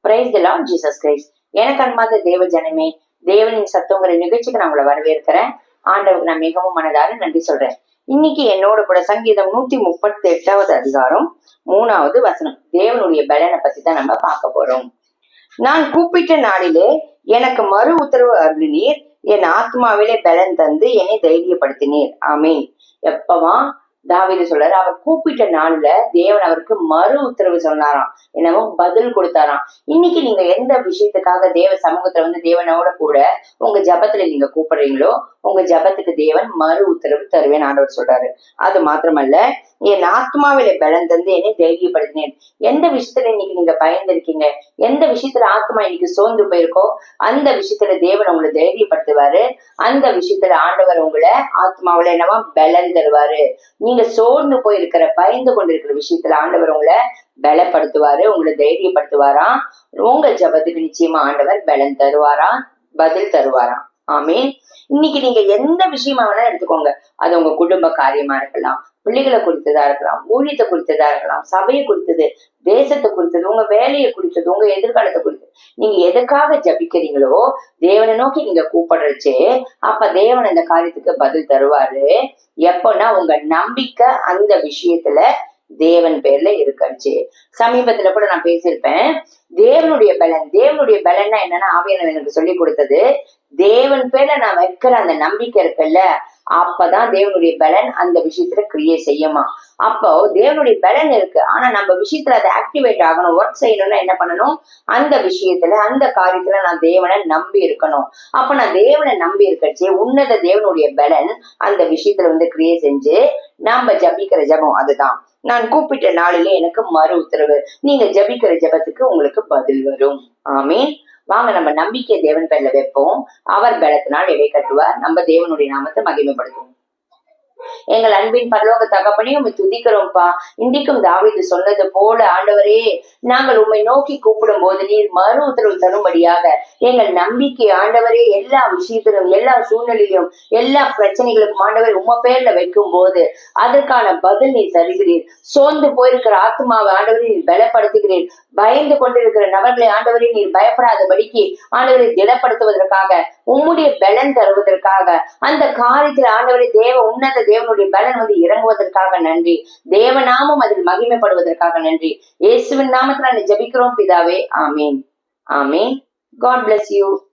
Price Lord Jesus Christ எனக்கு அன்பார்ந்த தேவ ஜனமே தேவனின் சத்தங்கிற நிகழ்ச்சிக்கு நான் உங்களை வரவேற்கிறேன். ஆண்டவுக்கு நான் மிகவும் மனதார நன்றி சொல்றேன். இன்னைக்கு என்னோட கூட சங்கீதம் நூத்தி முப்பத்தி எட்டாவது அதிகாரம் மூணாவது வசனம். தேவனுடைய பலனை பத்தி தான் நம்ம பார்க்க போறோம். நான் கூப்பிட்ட நாளிலே எனக்கு மறு உத்தரவு அருளினீர். என் ஆத்மாவிலே பலன் தந்து என்னை தைரியப்படுத்தினீர். ஆமீன். எப்பவா? தாவிது சொல்றாரு அவர் கூப்பிட்ட நாள்ல தேவன் அவருக்கு மறு உத்தரவு சொன்னாராம். என்னவோ பதில் கொடுத்தாராம். இன்னைக்கு நீங்க எந்த விஷயத்துக்காக தேவ சமூகத்துல வந்து தேவனோட கூட உங்க ஜபத்துல நீங்க கூப்பிடுறீங்களோ உங்க ஜபத்துக்கு தேவன் மறு உத்தரவு தருவேன் ஆண்டவர் சொல்றாரு. அது மாத்திரமல்ல என் ஆத்மாவில பலன் தந்து என்னை தைரியப்படுத்தினேன் எந்த விஷயத்துல இன்னைக்கு நீங்க பயந்திருக்கீங்க? எந்த விஷயத்துல ஆத்மா இன்னைக்கு சோர்ந்து போயிருக்கோ அந்த விஷயத்துல தேவன் உங்களை தைரியப்படுத்துவாரு அந்த விஷயத்துல ஆண்டவர் உங்களை ஆத்மாவில என்னவா பலன் தருவாரு நீங்க சோர்ந்து போயிருக்கிற பயந்து கொண்டிருக்கிற விஷயத்துல ஆண்டவர் உங்களை பலப்படுத்துவாரு உங்களை தைரியப்படுத்துவாராம் உங்க ஜபத்துக்கு நிச்சயமா ஆண்டவர் பலன் தருவாராம் பதில் தருவாராம். ஆமீன். இன்னைக்கு நீங்க எந்த விஷயமா வேணா எடுத்துக்கோங்க. அது உங்க குடும்ப காரியமா இருக்கலாம். பிள்ளைகளை குறித்ததா இருக்கலாம் ஊழியத்தை குறித்ததா இருக்கலாம் சபையை குறித்தது தேசத்தை குறித்தது உங்க வேலையை குறித்தது உங்க எதிர்காலத்தை குறித்தது. நீங்க எதுக்காக ஜபிக்கிறீங்களோ தேவனை நோக்கி நீங்க கூப்பிடுறச்சு அப்ப தேவன் அந்த காரியத்துக்கு பதில் தருவாரு. எப்பன்னா உங்க நம்பிக்கை அந்த விஷயத்துல தேவன் பேர்ல இருக்கச்சு சமீபத்துல கூட நான் பேசியிருப்பேன். தேவனுடைய பலன் தேவனுடைய பலன்னா என்னன்னா ஆவியானவர் எனக்கு சொல்லி கொடுத்தது தேவன் பேர்ல நான் வைக்கிற அந்த நம்பிக்கை இருக்குல்ல அப்பதான் தேவனுடைய பலன் அந்த விஷயத்துல கிரியேட் செய்யுமா? அப்போ தேவனுடைய பலன் இருக்கு. ஆனா நம்ம விஷயத்துல அதை ஆக்டிவேட் ஆகணும் ஒர்க் செய்யணும்னா என்ன பண்ணணும்? அந்த விஷயத்துல அந்த காரியத்துல நான் தேவனை நம்பி இருக்கணும். அப்ப நான் தேவனை நம்பி இருக்கச்சு உன்னத தேவனுடைய பலன் அந்த விஷயத்துல வந்து கிரியேட் செஞ்சு நாம ஜபிக்கிற ஜபம் அதுதான். நான் கூப்பிட்ட நாளிலே எனக்கு மறு உத்தரவு. நீங்க ஜபிக்கிற ஜபத்துக்கு உங்களுக்கு பதில் வரும். ஆமீன். வாங்க நம்ம நம்பிக்கை தேவன் பேர்ல வைப்போம். அவர் பலத்தினால் இடை கட்டுவார். நம்ம தேவனுடைய நாமத்தை மகிமைப்படுத்துவோம். எங்கள் அன்பின் பரலோக தகப்பனே உண்மை துதிக்கிறோம்ப்பா. இன்றைக்கும் தாவிது சொன்னது போல ஆண்டவரே நாங்கள் உண்மை நோக்கி கூப்பிடும் போது நீர் மறு உத்தரவு தரும்படியாக எங்கள் நம்பிக்கை ஆண்டவரே எல்லா விஷயத்திலும் எல்லா சூழ்நிலையிலும் எல்லா பிரச்சனைகளுக்கும் ஆண்டவர் உம பேர்ல வைக்கும் போது அதற்கான பதில் நீ தருகிறீர். சோர்ந்து போயிருக்கிற ஆத்மாவை ஆண்டவரை நீர் பலப்படுத்துகிறீர். பயந்து கொண்டிருக்கிற நபர்களை ஆண்டவரை நீர் பயப்படாதபடிக்கு ஆண்டவரை திடப்படுத்துவதற்காக உம்முடைய பலன் தருவதற்காக. அந்த காரியத்தில் ஆண்டவரை தேவ உன்னத தேவனுடைய பலன் வந்து இறங்குவதற்காக நன்றி. தேவநாமம் அதில் மகிமைப்படுவதற்காக நன்றி. இயேசுவின் நாமத்தில் நான் பிதாவே. ஆமீன். ஆமீன். God bless you